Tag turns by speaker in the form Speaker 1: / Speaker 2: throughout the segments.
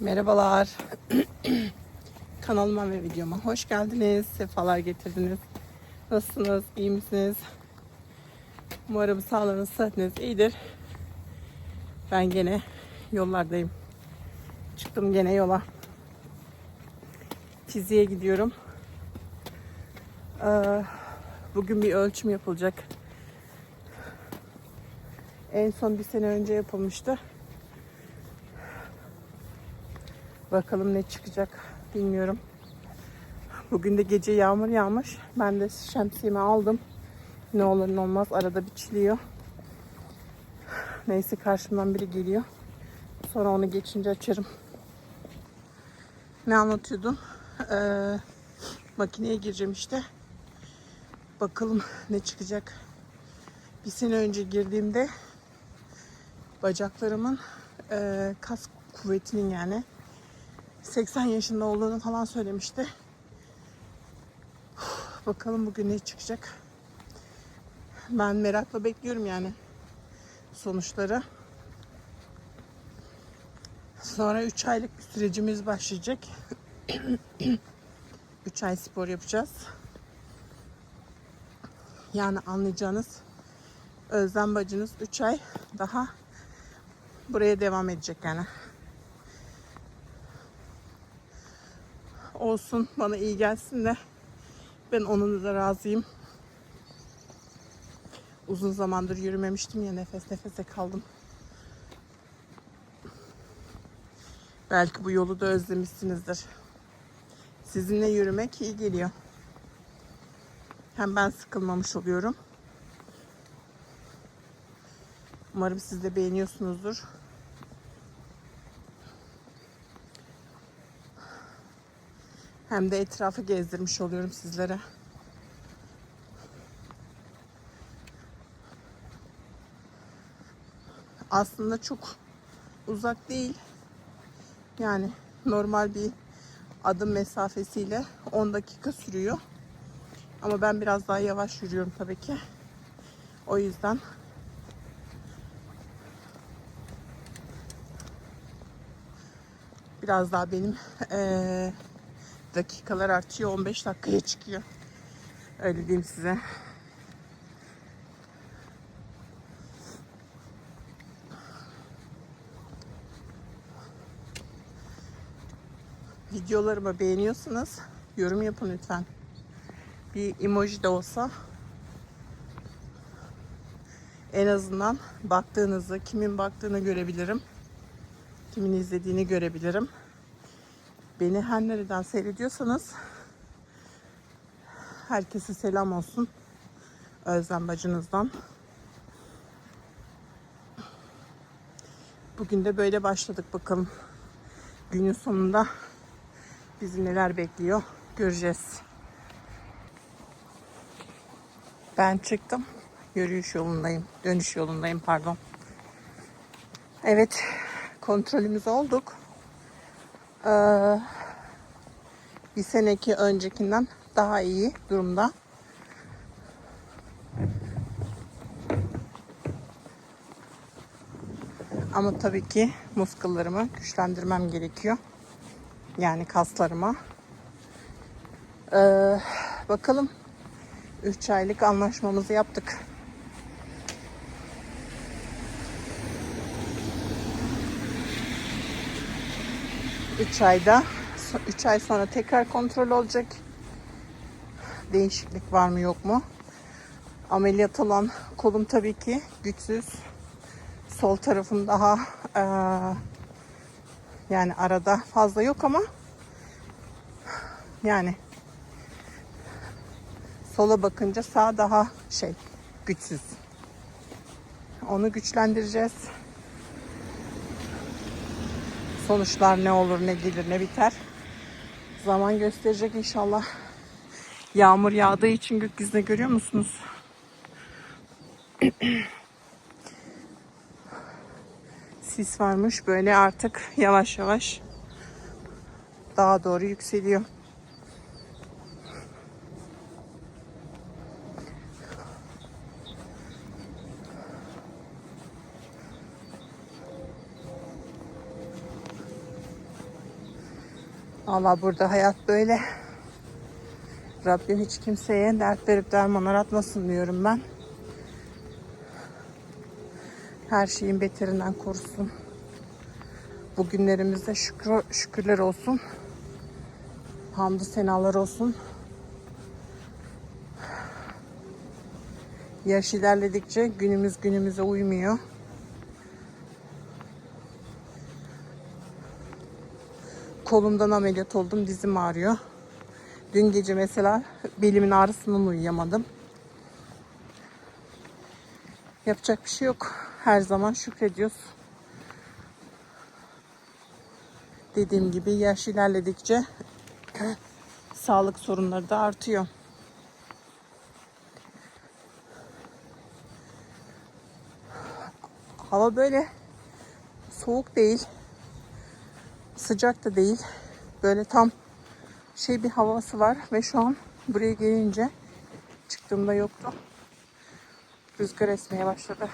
Speaker 1: Merhabalar. Kanalıma ve videoma hoş geldiniz. Sefalar getirdiniz. Nasılsınız? İyi misiniz? Umarım sağlığınız, sıhhatiniz iyidir. Ben gene yollardayım. Çıktım gene yola. Fiziğe gidiyorum. Ee, Bugün bir ölçüm yapılacak. En son bir sene önce yapılmıştı. Bakalım ne çıkacak bilmiyorum. Bugün de gece yağmur yağmış. Ben de şemsiyemi aldım. Ne olur ne olmaz arada biçiliyor. Neyse karşımdan biri geliyor. Sonra onu geçince açarım. Ne anlatıyordum? Ee, makineye gireceğim işte. Bakalım ne çıkacak. Bir sene önce girdiğimde bacaklarımın e, kas kuvvetinin yani 80 yaşında olduğunu falan söylemişti. Bakalım bugün ne çıkacak. Ben merakla bekliyorum yani sonuçları. Sonra 3 aylık bir sürecimiz başlayacak. 3 ay spor yapacağız. Yani anlayacağınız Özlem bacınız 3 ay daha buraya devam edecek yani. Olsun bana iyi gelsin de ben onun da razıyım. Uzun zamandır yürümemiştim ya nefes nefese kaldım. Belki bu yolu da özlemişsinizdir. Sizinle yürümek iyi geliyor. Hem ben sıkılmamış oluyorum. Umarım siz de beğeniyorsunuzdur. Hem de etrafı gezdirmiş oluyorum sizlere. Aslında çok uzak değil. Yani normal bir adım mesafesiyle 10 dakika sürüyor. Ama ben biraz daha yavaş yürüyorum tabii ki. O yüzden biraz daha benim eee, dakikalar artıyor. 15 dakikaya çıkıyor. Öyle diyeyim size. Videolarımı beğeniyorsanız yorum yapın lütfen. Bir emoji de olsa en azından baktığınızı, kimin baktığını görebilirim. Kimin izlediğini görebilirim. Beni her nereden seyrediyorsanız herkese selam olsun. Özlem bacınızdan. Bugün de böyle başladık bakalım. Günün sonunda bizi neler bekliyor göreceğiz. Ben çıktım. Yürüyüş yolundayım. Dönüş yolundayım pardon. Evet kontrolümüz olduk. Ee, bir seneki öncekinden daha iyi durumda. Ama tabii ki muskullarımı güçlendirmem gerekiyor. Yani kaslarıma. Ee, bakalım 3 aylık anlaşmamızı yaptık. Üç ayda, üç ay sonra tekrar kontrol olacak. Değişiklik var mı yok mu? Ameliyat olan kolum tabii ki güçsüz. Sol tarafım daha eee, yani arada fazla yok ama yani sola bakınca sağ daha şey güçsüz. Onu güçlendireceğiz. Sonuçlar ne olur ne gelir ne biter. Zaman gösterecek inşallah. Yağmur yağdığı için gökyüzüne görüyor musunuz? Sis varmış böyle artık yavaş yavaş daha doğru yükseliyor. Allah burada hayat böyle. Rabbim hiç kimseye dert verip derman aratmasın diyorum ben. Her şeyin beterinden korusun. Bugünlerimizde şükür, şükürler olsun. Hamdü senalar olsun. Yaş ilerledikçe günümüz günümüze uymuyor. Kolumdan ameliyat oldum, dizim ağrıyor. Dün gece mesela belimin ağrısından uyuyamadım. Yapacak bir şey yok. Her zaman şükrediyoruz. Dediğim gibi yaş ilerledikçe sağlık sorunları da artıyor. Hava böyle soğuk değil. Sıcak da değil. Böyle tam şey bir havası var ve şu an buraya gelince çıktığımda yoktu. Rüzgar esmeye başladı.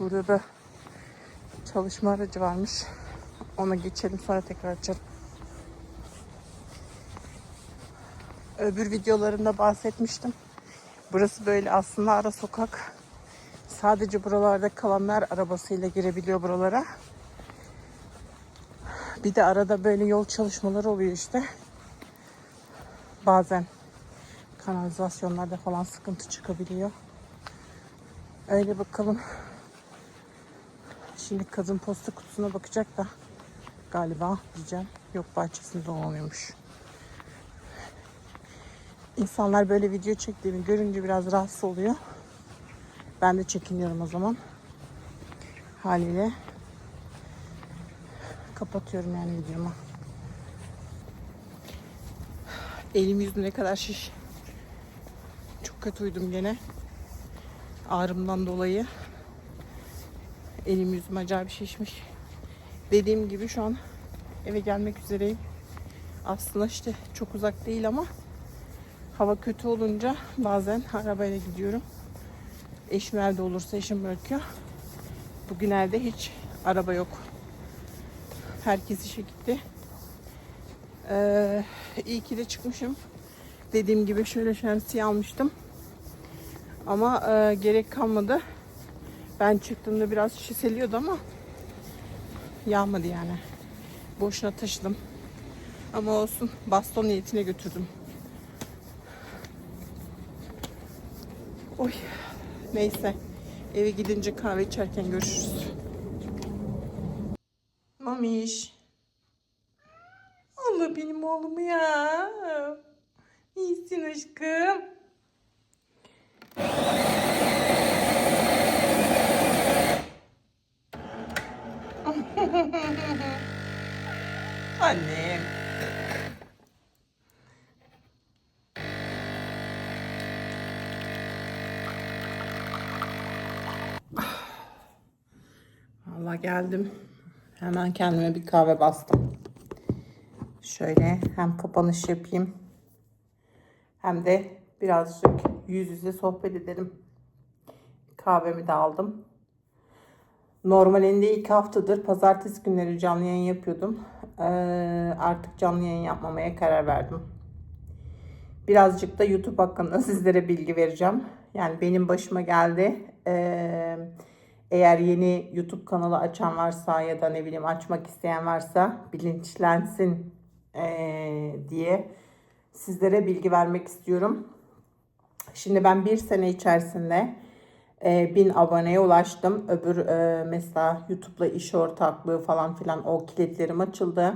Speaker 1: Burada da çalışma aracı varmış. Ona geçelim sonra tekrar açalım. Öbür videolarımda bahsetmiştim. Burası böyle aslında ara sokak. Sadece buralarda kalanlar arabasıyla girebiliyor buralara. Bir de arada böyle yol çalışmaları oluyor işte. Bazen kanalizasyonlarda falan sıkıntı çıkabiliyor. Öyle bakalım. Şimdi kadın posta kutusuna bakacak da galiba diyeceğim. Yok bahçesinde olmuyormuş. İnsanlar böyle video çektiğimi görünce biraz rahatsız oluyor. Ben de çekiniyorum o zaman. Haliyle kapatıyorum yani videomu. Elim yüzüm ne kadar şiş. Çok kötü uyudum gene. Ağrımdan dolayı. Elim yüzüm acayip şişmiş. Dediğim gibi şu an eve gelmek üzereyim. Aslında işte çok uzak değil ama hava kötü olunca bazen arabayla gidiyorum. Eşim evde olursa eşim bırakıyor. Bugün evde hiç araba yok. Herkes işe gitti. Ee, iyi ki de çıkmışım. Dediğim gibi şöyle şemsiye almıştım. Ama e, gerek kalmadı. Ben çıktığımda biraz şişeliyordu ama yağmadı yani. Boşuna taşıdım. Ama olsun baston niyetine götürdüm. Oy. Neyse. Eve gidince kahve içerken görüşürüz. Mamiş. Allah benim oğlum ya. İyisin aşkım. Annem. Valla geldim. Hemen kendime bir kahve bastım. Şöyle hem kapanış yapayım. Hem de birazcık yüz yüze sohbet edelim. Kahvemi de aldım. Normalinde iki haftadır pazartesi günleri canlı yayın yapıyordum. Ee, artık canlı yayın yapmamaya karar verdim. Birazcık da YouTube hakkında sizlere bilgi vereceğim. Yani benim başıma geldi. Ee, eğer yeni YouTube kanalı açan varsa ya da ne bileyim açmak isteyen varsa bilinçlensin ee, diye sizlere bilgi vermek istiyorum. Şimdi ben bir sene içerisinde e, bin aboneye ulaştım. Öbür e, mesela YouTube'la iş ortaklığı falan filan o kilitlerim açıldı.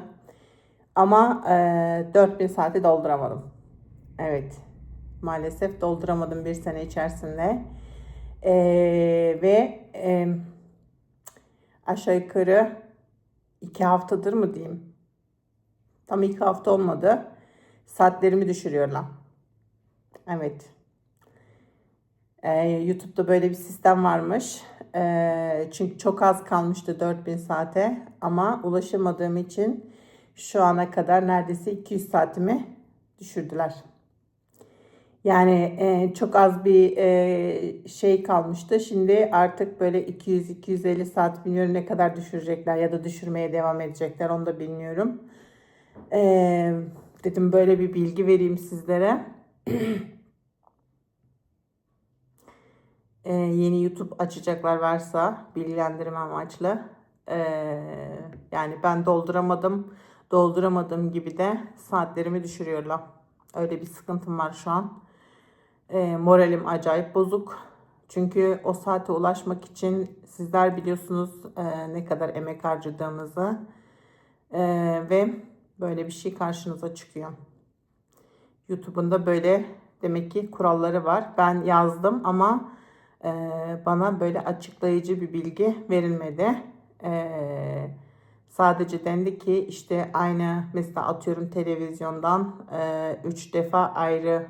Speaker 1: Ama e, 4000 saati dolduramadım. Evet. Maalesef dolduramadım bir sene içerisinde. E, ve e, aşağı yukarı iki haftadır mı diyeyim? Tam iki hafta olmadı. Saatlerimi düşürüyorlar. Evet. Ee, YouTube'da böyle bir sistem varmış. Ee, çünkü çok az kalmıştı 4000 saate ama ulaşamadığım için şu ana kadar neredeyse 200 saatimi düşürdüler. Yani e, çok az bir e, şey kalmıştı. Şimdi artık böyle 200-250 saat bilmiyorum ne kadar düşürecekler ya da düşürmeye devam edecekler onu da bilmiyorum. E, dedim böyle bir bilgi vereyim sizlere. E, yeni YouTube açacaklar varsa bilgilendirme amaçlı. E, yani ben dolduramadım. Dolduramadığım gibi de saatlerimi düşürüyorlar. Öyle bir sıkıntım var şu an. E, moralim acayip bozuk. Çünkü o saate ulaşmak için sizler biliyorsunuz e, ne kadar emek harcadığımızı E, ve böyle bir şey karşınıza çıkıyor. YouTube'un da böyle demek ki kuralları var. Ben yazdım ama e, bana böyle açıklayıcı bir bilgi verilmedi. Sadece dendi ki işte aynı mesela atıyorum televizyondan 3 defa ayrı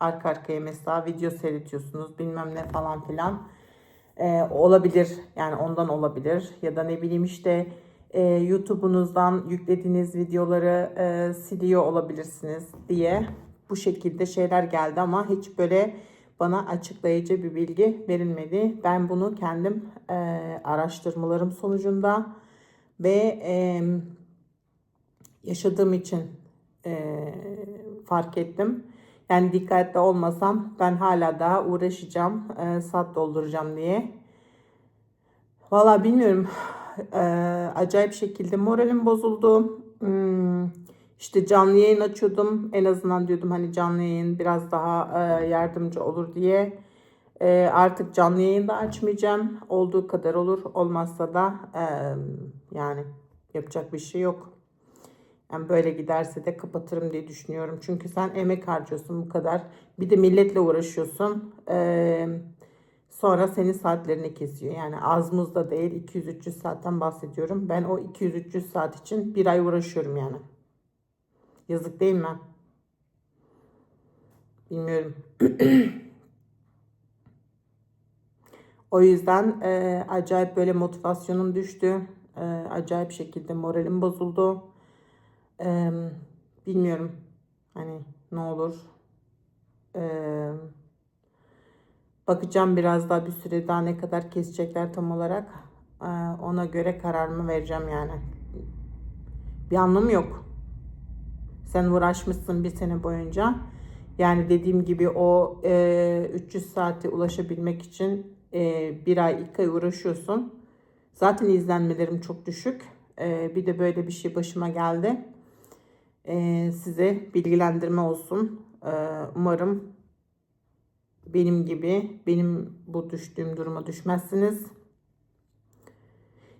Speaker 1: arka arkaya mesela video seyrediyorsunuz bilmem ne falan filan. E, olabilir yani ondan olabilir ya da ne bileyim işte e, YouTube'unuzdan yüklediğiniz videoları e, siliyor olabilirsiniz diye bu şekilde şeyler geldi ama hiç böyle bana açıklayıcı bir bilgi verilmedi. Ben bunu kendim e, araştırmalarım sonucunda ve e, yaşadığım için e, fark ettim. Yani dikkatli olmasam ben hala daha uğraşacağım, e, saat dolduracağım diye. Valla bilmiyorum. E, acayip şekilde moralim bozuldu. Hmm, işte canlı yayın açıyordum. En azından diyordum hani canlı yayın biraz daha e, yardımcı olur diye. E, artık canlı yayın da açmayacağım. Olduğu kadar olur. Olmazsa da e, yani yapacak bir şey yok. Yani böyle giderse de kapatırım diye düşünüyorum. Çünkü sen emek harcıyorsun bu kadar. Bir de milletle uğraşıyorsun. Ee, sonra senin saatlerini kesiyor. Yani az muz da değil 200-300 saatten bahsediyorum. Ben o 200-300 saat için bir ay uğraşıyorum yani. Yazık değil mi? Bilmiyorum. o yüzden e, acayip böyle motivasyonum düştü. E, acayip şekilde moralim bozuldu. Ee, bilmiyorum. Hani ne olur. Ee, bakacağım biraz daha bir süre daha ne kadar kesecekler tam olarak. Ee, ona göre kararımı vereceğim yani. Bir anlamı yok. Sen uğraşmışsın bir sene boyunca. Yani dediğim gibi o e, 300 saate ulaşabilmek için e, bir ay iki ay uğraşıyorsun. Zaten izlenmelerim çok düşük. E, bir de böyle bir şey başıma geldi e, size bilgilendirme olsun. E, umarım benim gibi benim bu düştüğüm duruma düşmezsiniz.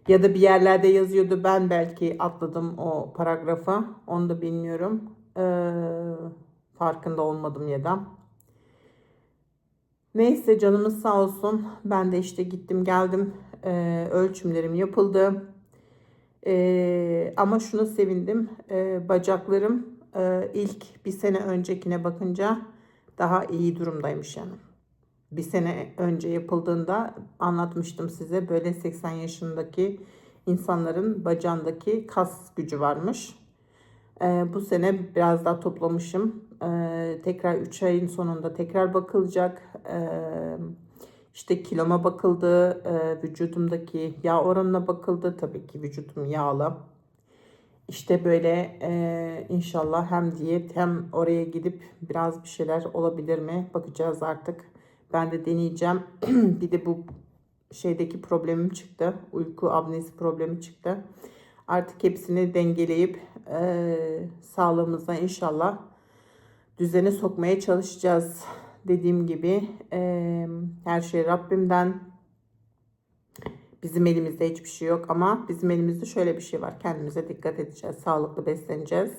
Speaker 1: Ya da bir yerlerde yazıyordu ben belki atladım o paragrafa. Onu da bilmiyorum. E, farkında olmadım ya da. Neyse canımız sağ olsun. Ben de işte gittim geldim. E, ölçümlerim yapıldı. Ee, ama şunu sevindim. Ee, bacaklarım e, ilk bir sene öncekine bakınca daha iyi durumdaymış yani. Bir sene önce yapıldığında anlatmıştım size böyle 80 yaşındaki insanların bacağındaki kas gücü varmış. Ee, bu sene biraz daha toplamışım. Ee, tekrar 3 ayın sonunda tekrar bakılacak. Ee, işte kiloma bakıldı, e, vücudumdaki yağ oranına bakıldı. Tabii ki vücudum yağlı. İşte böyle e, inşallah hem diyet hem oraya gidip biraz bir şeyler olabilir mi? Bakacağız artık. Ben de deneyeceğim. bir de bu şeydeki problemim çıktı. Uyku apnesi problemi çıktı. Artık hepsini dengeleyip e, sağlığımıza inşallah düzene sokmaya çalışacağız dediğim gibi e, her şey Rabbimden. Bizim elimizde hiçbir şey yok ama bizim elimizde şöyle bir şey var. Kendimize dikkat edeceğiz. Sağlıklı besleneceğiz.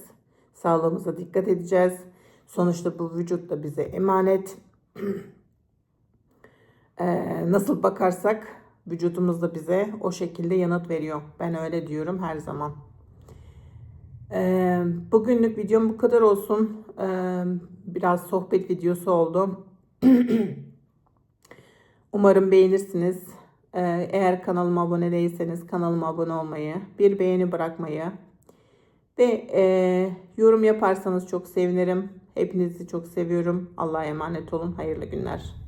Speaker 1: Sağlığımıza dikkat edeceğiz. Sonuçta bu vücut da bize emanet. ee, nasıl bakarsak vücudumuz da bize o şekilde yanıt veriyor. Ben öyle diyorum her zaman. Ee, bugünlük videom bu kadar olsun. Ee, biraz sohbet videosu oldu. Umarım beğenirsiniz. Ee, eğer kanalıma abone değilseniz kanalıma abone olmayı, bir beğeni bırakmayı ve e, yorum yaparsanız çok sevinirim. Hepinizi çok seviyorum. Allah'a emanet olun. Hayırlı günler.